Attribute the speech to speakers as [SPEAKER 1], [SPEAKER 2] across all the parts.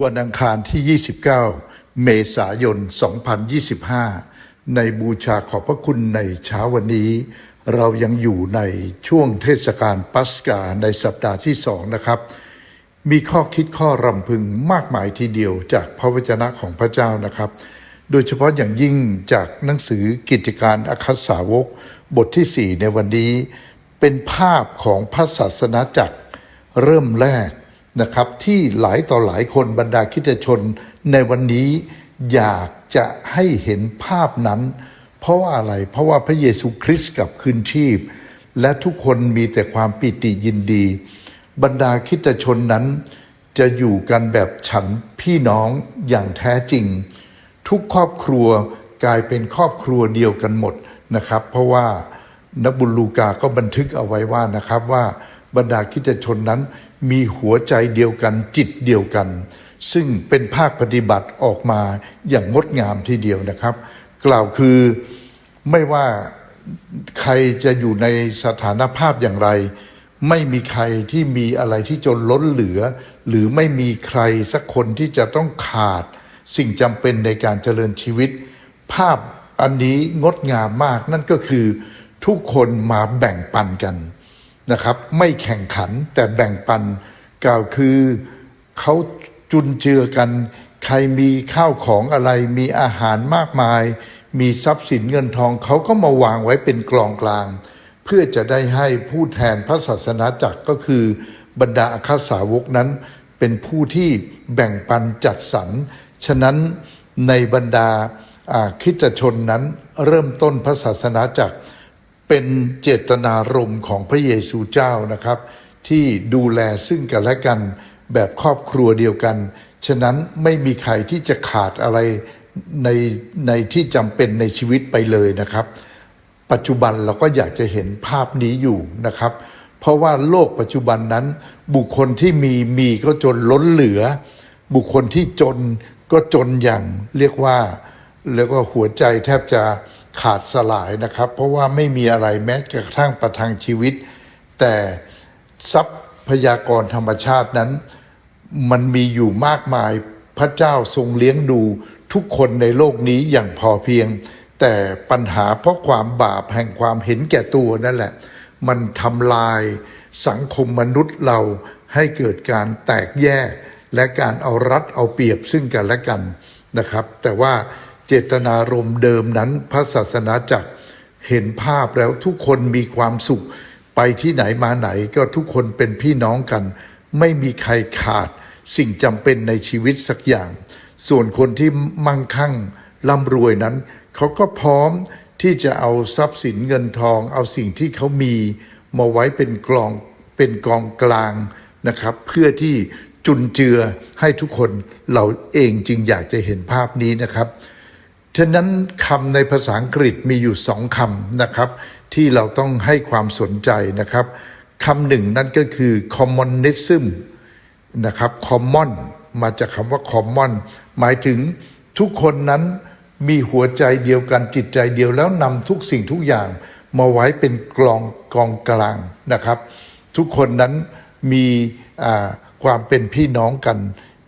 [SPEAKER 1] วันอังคารที่ 29 เมษายน 2025 ในบูชาขอบพระคุณในเช้าวันนี้ เรายังอยู่ในช่วงเทศกาลปัสกาในสัปดาห์ที่สองนะครับ มีข้อคิดข้อรำพึงมากมายทีเดียวจากพระวจนะของพระเจ้านะครับ โดยเฉพาะอย่างยิ่งจากหนังสือกิจการอัครสาวกบทที่ 4 ในวันนี้ เป็นภาพของพระศาสนาจักรเริ่มแรก นะครับที่หลายต่อหลายคนบรรดาคริสตชนในวันนี้อยากจะให้เห็นภาพนั้น เพราะว่าอะไรเพราะว่าพระเยซูคริสต์กลับคืนชีพ และทุกคนมีแต่ความปิติยินดี บรรดาคริสตชนนั้น จะอยู่กันแบบฉันพี่น้องอย่างแท้จริง ทุกครอบครัวกลายเป็นครอบครัวเดียวกันหมดนะครับ เพราะว่านักบุญลูกาก็บันทึกเอาไว้ว่านะครับว่าบรรดาคริสตชนนั้น มีหัวใจเดียวกันจิตเดียวกัน ซึ่งเป็นภาคปฏิบัติออกมาอย่างงดงามทีเดียวนะครับ กล่าวคือไม่ว่าใครจะอยู่ในสถานภาพอย่างไร ไม่มีใครที่มีอะไรที่จนล้นเหลือ หรือไม่มีใครสักคนที่จะต้องขาด สิ่งจำเป็นในการเจริญชีวิต ภาพอันนี้งดงามมากนั่นก็คือทุกคนมาแบ่งปันกัน นะครับ ไม่แข่งขันแต่แบ่งปันกล่าวคือเขาจุนเจือกัน ใครมีข้าวของอะไรมีอาหารมากมาย มีทรัพย์สินเงินทองเขาก็มาวางไว้เป็นกลองกลาง เพื่อจะได้ให้ผู้แทนพระศาสนาจักรก็คือบรรดาอัครสาวกนั้น เป็นผู้ที่แบ่งปันจัดสรรฉะนั้นในบรรดาคริสตชนนั้นเริ่มต้นพระศาสนาจักร เป็นเจตนารมณ์ของพระเยซูเจ้านะครับ ที่ดูแลซึ่งกันและกันแบบครอบครัวเดียวกัน ฉะนั้นไม่มีใครที่จะขาดอะไรในในที่จำเป็นในชีวิตไปเลยนะครับ ปัจจุบันเราก็อยากจะเห็นภาพนี้อยู่นะครับ เพราะว่าโลกปัจจุบันนั้น บุคคลที่มีมีก็จนล้นเหลือ บุคคลที่จนก็จนอย่างเรียกว่าเรียกว่าหัวใจแทบจะ ขาดสลายนะครับ เพราะว่าไม่มีอะไรแม้กระทั่งประทังชีวิต แต่ทรัพยากรธรรมชาตินั้น มันมีอยู่มากมายพระเจ้าทรงเลี้ยงดูทุกคนในโลกนี้อย่างพอเพียง แต่ปัญหาเพราะความบาปแห่งความเห็นแก่ตัวนั่นแหละ มันทำลายสังคมมนุษย์เราให้เกิดการแตกแยกและการเอารัดเอาเปรียบซึ่งกันและกันนะครับ แต่ว่า เจตนารมณ์เดิมนั้นพระศาสนาจักรเห็นภาพแล้วทุกคนมีความสุข ไปที่ไหนมาไหนก็ทุกคนเป็นพี่น้องกัน ไม่มีใครขาดสิ่งจำเป็นในชีวิตสักอย่าง ส่วนคนที่มั่งคั่งร่ำรวยนั้น เขาก็พร้อมที่จะเอาทรัพย์สินเงินทอง เอาสิ่งที่เขามีมาไว้เป็นกลองเป็นกองกลางนะครับ เพื่อที่จุนเจือให้ทุกคนเราเองจึงอยากจะเห็นภาพนี้นะครับ ฉะนั้นคำในภาษาอังกฤษมีอยู่สองคำนะครับ ที่เราต้องให้ความสนใจนะครับคำหนึ่งนั่นก็คือ commonism นะครับ common มาจากคำว่า common หมายถึงทุกคนนั้นมีหัวใจเดียวกันจิตใจเดียวแล้วนำทุกสิ่งทุกอย่าง มาไว้เป็นกลองกองกลางนะครับ ทุกคนนั้นมีความเป็นพี่น้องกัน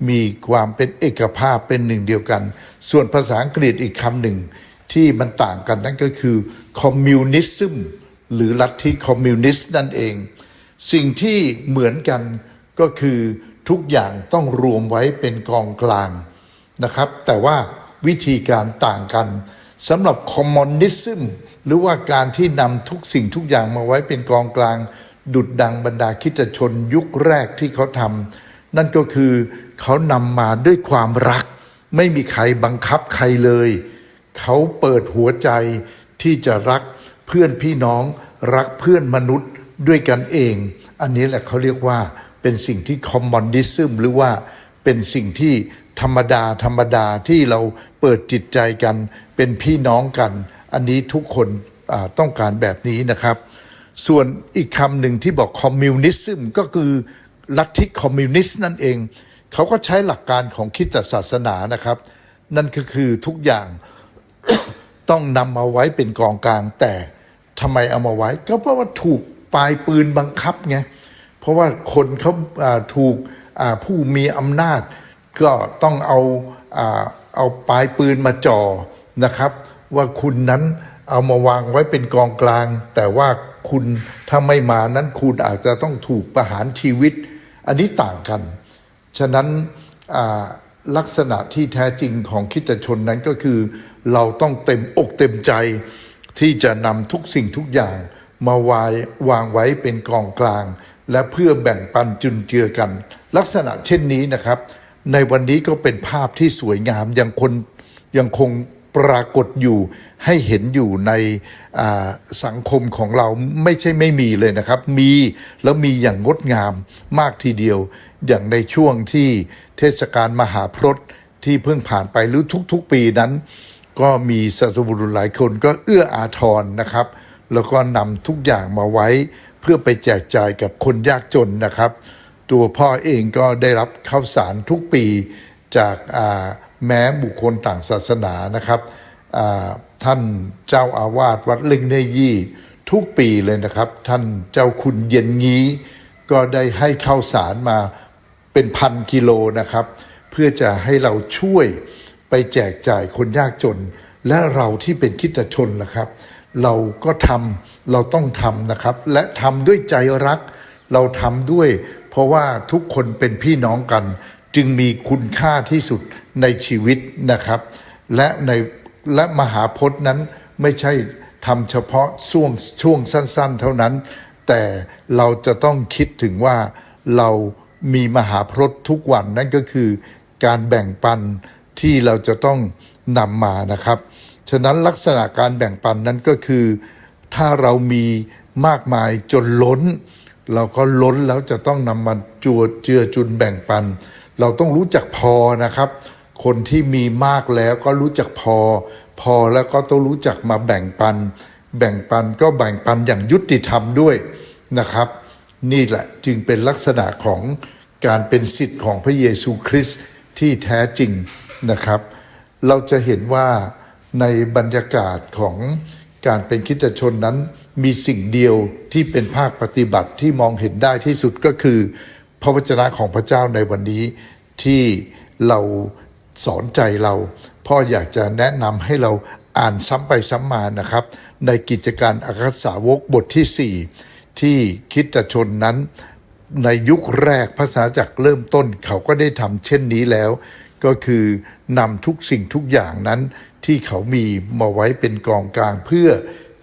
[SPEAKER 1] มีความเป็นเอกภาพเป็นหนึ่งเดียวกัน ส่วนภาษาอังกฤษอีกคำหนึ่งที่มันต่างกันนั่นก็คือ communism หรือลัทธิคอมมิวนิสต์นั่นเอง สิ่งที่เหมือนกันก็คือทุกอย่างต้องรวมไว้เป็นกองกลางนะครับ แต่ว่าวิธีการต่างกันสำหรับคอมมอนิซึมหรือว่าการที่นำทุกสิ่งทุกอย่างมาไว้เป็นกองกลาง ดุดดังบรรดาคิดชนยุคแรกที่เขาทำนั่นก็คือเขานำมาด้วยความรัก ไม่มีใครบังคับใครเลย เขาเปิดหัวใจที่จะรักเพื่อนพี่น้องรักเพื่อนมนุษย์ด้วยกันเอง อันนี้แหละเขาเรียกว่าเป็นสิ่งที่คอมมอนดิซึมหรือว่าเป็นสิ่งที่ธรรมดาธรรมดาที่เราเปิดจิตใจกัน เป็นพี่น้องกัน อันนี้ทุกคนต้องการแบบนี้นะครับ ส่วนอีกคำหนึ่งที่บอกคอมมิวนิซึมก็คือลัทธิคอมมิวนิสต์นั่นเอง เขาก็ใช้หลักการของคริสตศาสนานะครับ นั่นก็คือทุกอย่างต้องนำมาไว้เป็นกองกลาง แต่ทำไมเอามาไว้ ก็เพราะว่าถูกปลายปืนบังคับไงเพราะว่าคนเขาถูกผู้มีอำนาจ ก็ต้องเอาอาเอาปลายปืนมาจ่อนะครับ ว่าคุณนั้นเอามาวางไว้เป็นกองกลาง แต่ว่าคุณถ้าไม่มานั้นคุณอาจจะต้องถูกประหารชีวิต อันนี้ต่างกัน ฉะนั้นลักษณะที่แท้จริงของคิดชนนั้นก็คือ เราต้องเต็มอกเต็มใจที่จะนำทุกสิ่งทุกอย่างมาวายวางไว้เป็นกองกลาง และเพื่อแบ่งปันจุนเจือกัน ลักษณะเช่นนี้นะครับ ในวันนี้ก็เป็นภาพที่สวยงามยังคนยังคงปรากฏอยู่ให้เห็นอยู่ในสังคมของเราไม่ใช่ไม่มีเลยนะครับ มีแล้วมีอย่างงดงามมากทีเดียว อย่างในช่วงที่เทศกาลมหาพรตที่เพิ่งผ่านไปหรือทุกๆปีนั้น ก็มีสัตบุรุษหลายคนก็เอื้ออาทรนะครับ แล้วก็นำทุกอย่างมาไว้ เพื่อไปแจกจ่ายกับคนยากจนนะครับ ตัวพ่อเองก็ได้รับข้าวสารทุกปีจากาแม้บุคคลต่างศาสนานะครับท่านเจ้าอาวาสวัดล่งเนยี่ทุกปีเลยนะครับ ท่านเจ้าคุณเย็นงี้ ก็ได้ให้ข้าวสารมา เป็นพันกิโลนะครับ เพื่อจะให้เราช่วยไปแจกจ่ายคนยากจน และเราที่เป็นคิดชนล่ะครับ เราก็ทำเราต้องทำนะครับ และทำด้วยใจรัก เราทำด้วย เพราะว่าทุกคนเป็นพี่น้องกัน จึงมีคุณค่าที่สุดในชีวิตนะครับ และในและมหาพจน์นั้นไม่ใช่ทำเฉพาะช่วงช่วงสั้น ๆ เท่านั้น แต่เราจะต้องคิดถึงว่าเรา มีมหาพรตทุกวันนั่นก็คือการแบ่งปันที่เราจะต้องนำมานะครับ ฉะนั้นลักษณะการแบ่งปันนั้นก็คือ ถ้าเรามีมากมายจนล้น เราก็ล้นแล้วจะต้องนำมาจวดเจือจุนแบ่งปัน เราต้องรู้จักพอนะครับ คนที่มีมากแล้วก็รู้จักพอ พอแล้วก็ต้องรู้จักมาแบ่งปัน แบ่งปันก็แบ่งปันอย่างยุติธรรมด้วยนะครับ นี่แหละจึงเป็นลักษณะของการเป็นสิทธิ์ของพระเยซูคริสต์ที่แท้จริงนะครับ เราจะเห็นว่าในบรรยากาศของการเป็นคริสตชนนั้น มีสิ่งเดียวที่เป็นภาคปฏิบัติที่มองเห็นได้ที่สุดก็คือ พระวจนะของพระเจ้าในวันนี้ที่เราสอนใจเราพ่ออยากจะแนะนำให้เราอ่านซ้ำไปซ้ำมานะครับ ในกิจการอัครสาวกบทที่ 4 ที่คิดจะชนนั้น ในยุคแรกภาษาจากรเริ่มต้นเขาก็ได้ทำเช่นนี้แล้ว ก็คือนำทุกสิ่งทุกอย่างนั้น ที่เขามีมาไว้เป็นกองกลางเพื่อ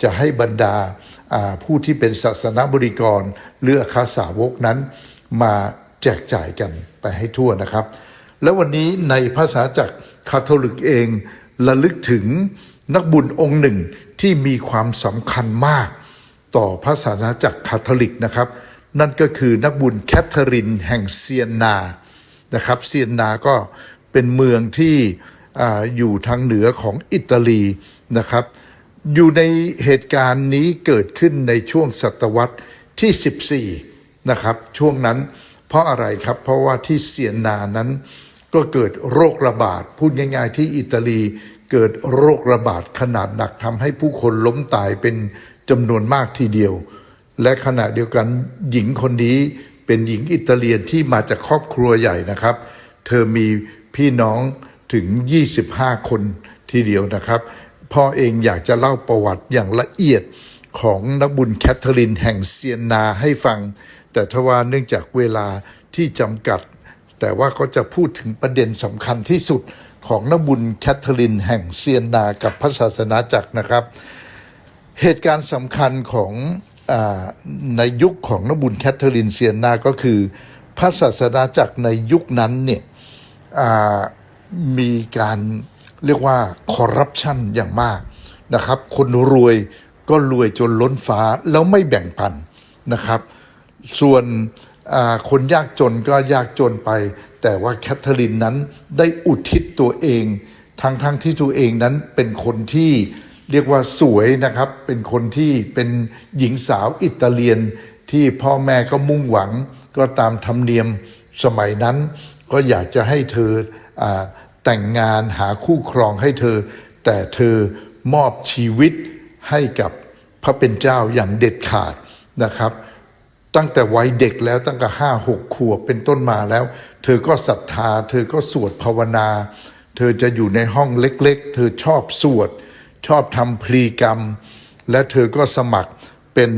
[SPEAKER 1] จะให้บรรดาผู้ที่เป็นศาสนบริกรหรืออาคาสาวกนั้น มาแจกจ่ายกันไปให้ทั่วนะครับ แล้ววันนี้ในภาษาจากคาทอลิกเองระลึกถึงนักบุญองค์หนึ่งที่มีความสำคัญมาก ต่อพระศาสนาจักรคาทอลิกนะครับ นั่นก็คือนักบุญแคทเธอรินแห่งเซียนนานะครับเซียนนาก็เป็นเมืองที่ออยู่ทางเหนือของอิตาลีนะครับ อยู่ในเหตุการณ์นี้เกิดขึ้นในช่วงศตวรรษที่ 14 นะครับ ช่วงนั้นเพราะอะไรครับ เพราะว่าที่เซียนนานั้นก็เกิดโรคระบาด พูดง่ายๆที่อิตาลีเกิดโรคระบาดขนาดหนักทำให้ผู้คนล้มตายเป็น จำนวนมากทีเดียว และขณะเดียวกันหญิงคนนี้เป็นหญิงอิตาเลียนที่มาจากครอบครัวใหญ่นะครับ เธอมีพี่น้องถึง 25 คนทีเดียวนะครับ พ่อเองอยากจะเล่าประวัติอย่างละเอียดของนักบุญแคทเธอรินแห่งเซียนนาให้ฟัง แต่ทว่าเนื่องจากเวลาที่จำกัด แต่ว่าก็จะพูดถึงประเด็นสำคัญที่สุดของนักบุญแคทเธอรินแห่งเซียนนากับพระศาสนาจักรนะครับ เหตุการณ์สำคัญของอในยุคของนบุญแคทเธอรินเซียนนาก็คือ พระศาสนาจักรในยุคนั้นเนี่ยมีการเรียกว่าคอร์รัปชันอย่างมากนะครับ คนรวยก็รวยจนล้นฟ้าแล้วไม่แบ่งปันนะครับ ส่วนคนยากจนก็ยากจนไป แต่ว่าแคทเธอรีนนั้นได้อุทิศตัวเองทั้งทั้งที่ตัวเองนั้นเป็นคนที่ เรียกว่าสวยนะครับ เป็นคนที่เป็นหญิงสาวอิตาเลียนที่พ่อแม่ก็มุ่งหวัง ก็ตามธรรมเนียมสมัยนั้น ก็อยากจะให้เธออแต่งงานหาคู่ครองให้เธอ แต่เธอมอบชีวิตให้กับพระเป็นเจ้าอย่างเด็ดขาดนะครับ ตั้งแต่วัยเด็กแล้วตั้งแต่ห้าหกขวบเป็นต้นมาแล้ว เธอก็ศรัทธา เธอก็สวดภาวนา เธอจะอยู่ในห้องเล็ก ๆ เธอชอบสวด ชอบทำพลีกรรม และเธอก็สมัครเป็น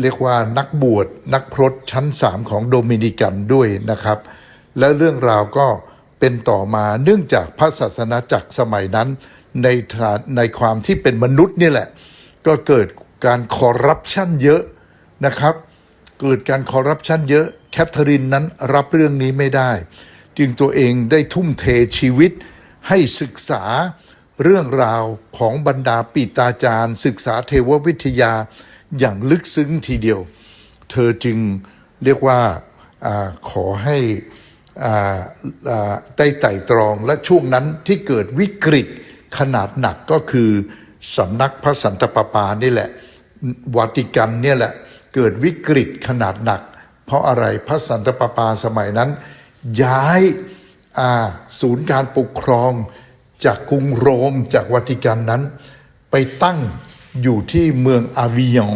[SPEAKER 1] เรียกว่านักบวชนักพรตชั้นสามของโดมินิกันด้วยนะครับ และเรื่องราวก็เป็นต่อมาเนื่องจากพระศาสนาจักรสมัยนั้นในฐานในความที่เป็นมนุษย์นี่แหละ ก็เกิดการคอร์รัปชันเยอะนะครับ เกิดการคอร์รัปชันเยอะแคทเธอรีนนั้นรับเรื่องนี้ไม่ได้ จึงตัวเองได้ทุ่มเทชีวิตให้ศึกษา เรื่องราวของบรรดาปีตาจารย์ ศึกษาเทววิทยาอย่างลึกซึ้งทีเดียว เธอจึงเรียกว่าอขอให้ได้ไต่ตรองและช่วงนั้นที่เกิดวิกฤตขนาดหนักก็คือสำนักพระสันตะปาปานี่แหละวาติกันเนี่ยแหละเกิดวิกฤตขนาดหนัก เพราะอะไรพระสันตะปาปาสมัยนั้น ย้ายศูนย์การปกครอง จากกรุงโรมจากวาติกันนั้น ไปตั้งอยู่ที่เมืองอาวิยอง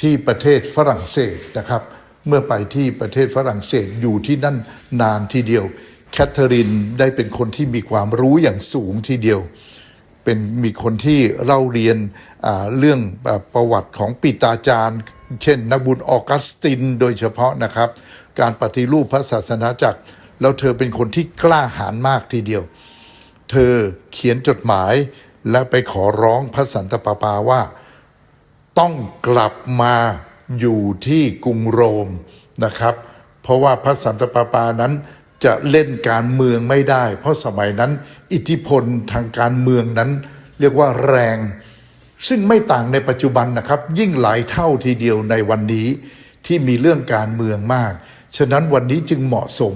[SPEAKER 1] ที่ประเทศฝรั่งเศสนะครับ เมื่อไปที่ประเทศฝรั่งเศสอยู่ที่นั่นนานทีเดียว แคทเธอรีนได้เป็นคนที่มีความรู้อย่างสูงทีเดียว เป็นมีคนที่เล่าเรียนเรื่องอประวัติของปิตาจารย์ เช่น นักบุญออกัสตินโดยเฉพาะนะครับ การปฏิรูปพระศาสนาจักรแล้วเธอเป็นคนที่กล้าหาญมากทีเดียว เธอเขียนจดหมายและไปขอร้องพระสันตะปาปาว่า ต้องกลับมาอยู่ที่กรุงโรมนะครับ เพราะว่าพระสันตะปาปานั้นจะเล่นการเมืองไม่ได้ เพราะสมัยนั้นอิทธิพลทางการเมืองนั้น เรียกว่าแรง ซึ่งไม่ต่างในปัจจุบันนะครับ ยิ่งหลายเท่าทีเดียวในวันนี้ที่มีเรื่องการเมืองมาก ฉะนั้นวันนี้จึงเหมาะสม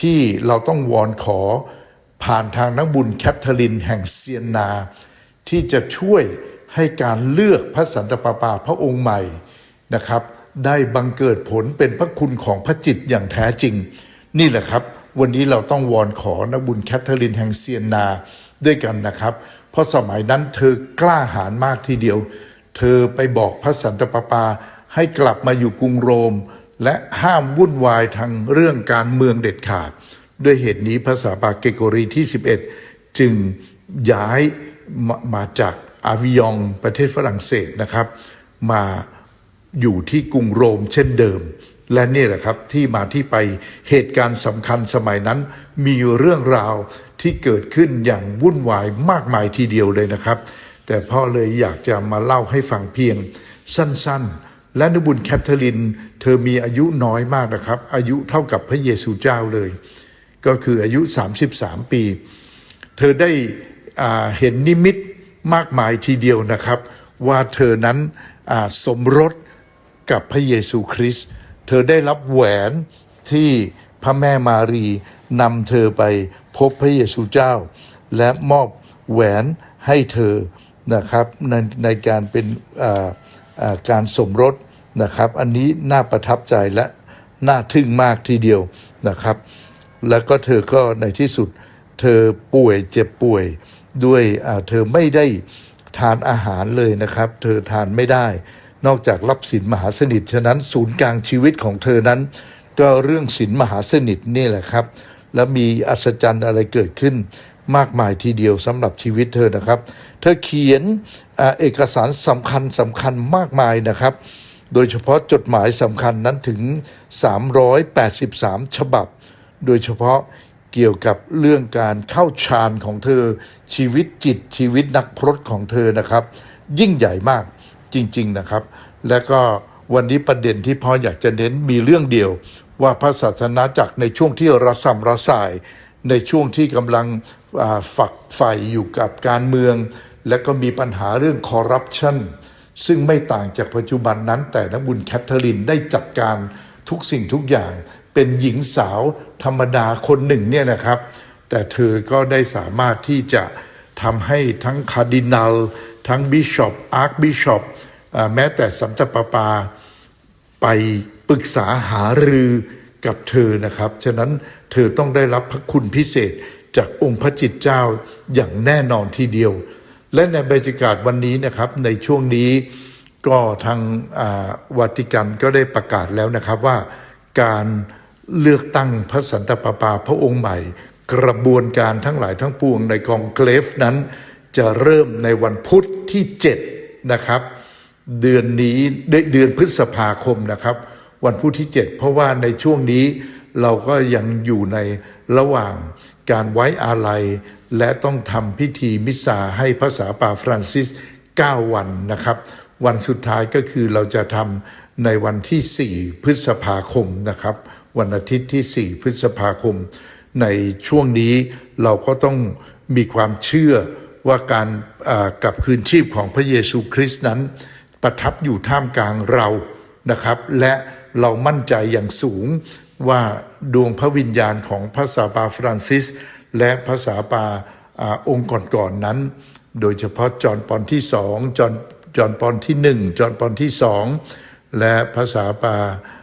[SPEAKER 1] ที่เราต้องวอนขอ ผ่านทางนักบุญแคทเธอรีนแห่งเซียนนา ที่จะช่วยให้การเลือกพระสันตะปาปาพระองค์ใหม่นะครับ ได้บังเกิดผลเป็นพระคุณของพระจิตอย่างแท้จริง นี่แหละครับ วันนี้เราต้องวอนขอนักบุญแคทเธอรีนแห่งเซียนนาด้วยกันนะครับ เพราะสมัยนั้นเธอกล้าหาญมากทีเดียว เธอไปบอกพระสันตะปาปาให้กลับมาอยู่กรุงโรม และห้ามวุ่นวายทางเรื่องการเมืองเด็ดขาด ด้วยเหตุนี้พระสาบาเกโกรีที่ 11 จึงย้ายมามาจากอาวิยองประเทศฝรั่งเศสนะครับ มาอยู่ที่กรุงโรมเช่นเดิม และนี่แหละครับที่มาที่ไปเหตุการณ์สำคัญสมัยนั้น มีเรื่องราวที่เกิดขึ้นอย่างวุ่นวายมากมายทีเดียวเลยนะครับ แต่พ่อเลยอยากจะมาเล่าให้ฟังเพียงสั้นๆ และนบุญแคทเธอรีนเธอมีอายุน้อยมากนะครับ อายุเท่ากับพระเยซูเจ้าเลย ก็คืออายุ 33 ปี เธอได้เห็นนิมิตมากมายทีเดียวนะครับ ว่าเธอนั้นสมรสกับพระเยซูคริสต์เธอได้รับแหวนที่พระแม่มารีนำเธอไปพบพระเยซูเจ้า และมอบแหวนให้เธอนะครับในในการเป็นการสมรสนะครับ อันนี้น่าประทับใจและน่าทึ่งมากทีเดียวนะครับ แล้วก็เธอก็ในที่สุด เธอป่วยเจ็บป่วย ด้วยเธอไม่ได้ทานอาหารเลยนะครับ เธอทานไม่ได้ นอกจากรับศีลมหาสนิทฉะนั้นศูนย์กลางชีวิตของเธอนั้น ก็เรื่องศีลมหาสนิทนี่แหละครับ แล้วมีอัศจรรย์อะไรเกิดขึ้นมากมายทีเดียวสำหรับชีวิตเธอนะครับ เธอเขียนอเอกสารสำคัญสำคัญมากมายนะครับ โดยเฉพาะจดหมายสำคัญนั้นถึง 383 ฉบับ โดยเฉพาะเกี่ยวกับเรื่องการเข้าฌานของเธอ ชีวิตจิตชีวิตนักพรตของเธอนะครับ ยิ่งใหญ่มากจริง ๆนะครับ และก็วันนี้ประเด็นที่พ่ออยากจะเน้นมีเรื่องเดียว ว่าพระศาสนาจักรในช่วงที่ระสำระสาย ในช่วงที่กำลังฝักใฝ่อยู่กับการเมือง และก็มีปัญหาเรื่องคอร์รัปชันซึ่งไม่ต่างจากปัจจุบันนั้นแต่นักบุญแคทเธอรีนได้จัดการทุกสิ่งทุกอย่าง เป็นหญิงสาวธรรมดาคนหนึ่งเนี่ยนะครับ แต่เธอก็ได้สามารถที่จะทำให้ทั้งคาร์ดินัลทั้งบิชอปอาร์คบิชอปแม้แต่สันตปาปา ไปปรึกษาหารือกับเธอนะครับ ฉะนั้นเธอต้องได้รับพระคุณพิเศษจากองค์พระจิตเจ้าอย่างแน่นอนทีเดียว และในบรรยากาศวันนี้นะครับในช่วงนี้ก็ทางวาติกันก็ได้ประกาศแล้วนะครับว่าการ เลือกตั้งพระสันตะปาปาพระองค์ใหม่ กระบวนการทั้งหลายทั้งปวงในกองเคลฟนั้น จะเริ่มในวันพุธที่ 7 นะครับ เดือนนี้เดือนพฤษภาคมนะครับ วันพุธที่ 7 เพราะว่าในช่วงนี้เราก็ยังอยู่ในระหว่างการไว้อาลัย และต้องทำพิธีมิสซาให้พระสาปาฟรานซิส 9 วันนะครับ วันสุดท้ายก็คือเราจะทำในวันที่ 4 พฤษภาคมนะครับ วันอาทิตย์ที่ 4 พฤษภาคม ในช่วงนี้เราก็ต้องมีความเชื่อว่าการกลับคืนชีพของพระเยซูคริสต์นั้น ประทับอยู่ท่ามกลางเรานะครับ และเรามั่นใจอย่างสูงว่าดวงพระวิญญาณของพระสาปาฟรานซิส และพระสาปาอองค์ก่อนๆนนั้น โดยเฉพาะจอห์นปอนที่สองจอห์นจอห์นปอนที่หนึ่งจอห์นปอนที่สองและภาษาปาอ่า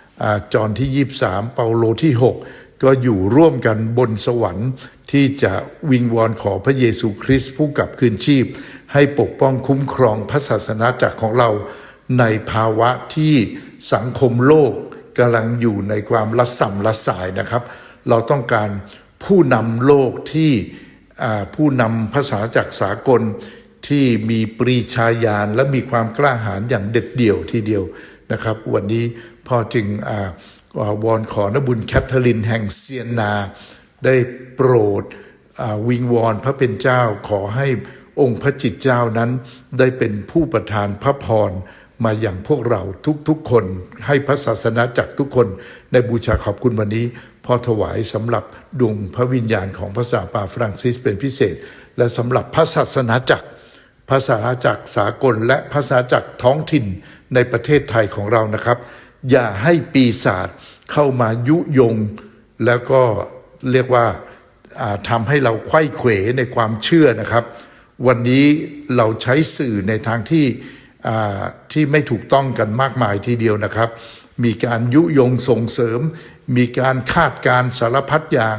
[SPEAKER 1] จอห์นที่ยี่สามเปาโลที่หกก็อยู่ร่วมกันบนสวรรค์ที่จะวิงวอนขอพระเยซูคริสต์ผู้กลับคืนชีพ ให้ปกป้องคุ้มครองพระศาสนาจักรของเราในภาวะที่สังคมโลกกำลังอยู่ในความละสัมละสายนะครับ เราต้องการผู้นำโลกที่ผู้นำภาษาจากสากลที่มีปรีชาญาณและมีความกล้าหาญอย่างเด็ดเดี่ยวทีเดียวนะครับ วันนี้ พ่อจึงอวอนขอนบุญแคทเธอรีนแห่งเซียนนา ได้โปรดวิงวอนพระเป็นเจ้าขอให้องค์พระจิตเจ้านั้นได้เป็นผู้ประทานพระพรมาอย่างพวกเราทุกๆคนให้พระศาสนาจักทุกคนในบูชาขอบคุณวันนี้พ่อถวายสำหรับดวงพระวิญญาณของพระสาปาฟรังซิสเป็นพิเศษ และสำหรับพระศาสนาจักรภาษาจักรสากลและภาษาจักรท้องถิ่นในประเทศไทยของเรานะครับ อย่าให้ปีศาจเข้ามายุยง แล้วก็เรียกว่าอ่าทำให้เราไขว้เขวในความเชื่อนะครับ วันนี้เราใช้สื่อในทางที่ที่ไม่ถูกต้องกันมากมายทีเดียวนะครับ มีการยุยงส่งเสริม มีการคาดการสารพัดอย่าง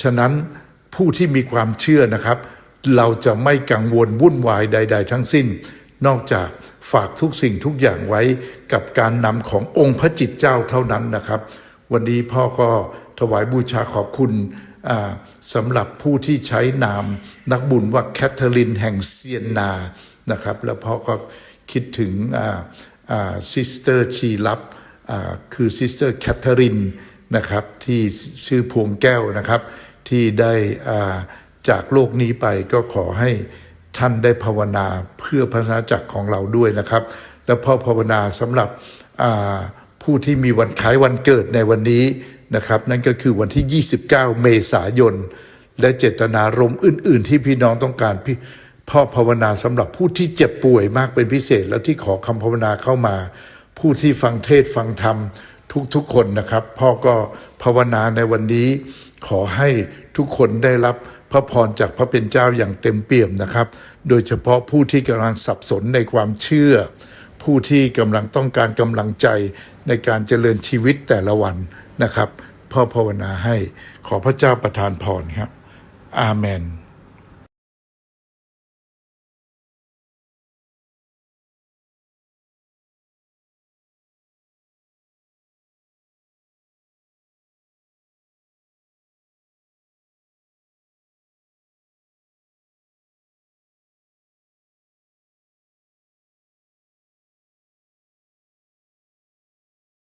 [SPEAKER 1] ฉะนั้นผู้ที่มีความเชื่อนะครับ เราจะไม่กังวลวุ่นวายใด ๆ ทั้งสิ้น นอกจาก ฝากทุกสิ่งทุกอย่างไว้กับการนำขององค์พระจิตเจ้าเท่านั้นนะครับ วันนี้พ่อก็ถวายบูชาขอบคุณสำหรับผู้ที่ใช้นามนักบุญว่าแคทเธอรีนแห่งเซียนนานะครับ แล้วพ่อก็คิดถึงซิสเตอร์ชีลับคือซิสเตอร์แคทเธอรีนนะครับที่ชื่อพวงแก้วนะครับ ที่ได้จากโลกนี้ไปก็ขอให้ ท่านได้ภาวนาเพื่อพระนาจักรของเราด้วยนะครับ แล้วพ่อภาวนาสำหรับผู้ที่มีวันคล้ายวันเกิดในวันนี้นะครับ นั่นก็คือวันที่ 29 เมษายน และเจตนารมณ์อื่น ๆ ที่พี่น้องต้องการพี่พ่อภาวนาสำหรับผู้ที่เจ็บป่วยมากเป็นพิเศษ แล้วที่ขอคำภาวนาเข้ามา ผู้ที่ฟังเทศฟังธรรมทุกๆคนนะครับ พ่อก็ภาวนาในวันนี้ขอให้ทุกคนได้รับ พระพรจากพระเป็นเจ้าอย่างเต็มเปี่ยมนะครับ โดยเฉพาะผู้ที่กำลังสับสนในความเชื่อ ผู้ที่กำลังต้องการกำลังใจในการเจริญชีวิตแต่ละวันนะครับพ่อภาวนาให้ขอพระเจ้าประทานพรครับ อาเมน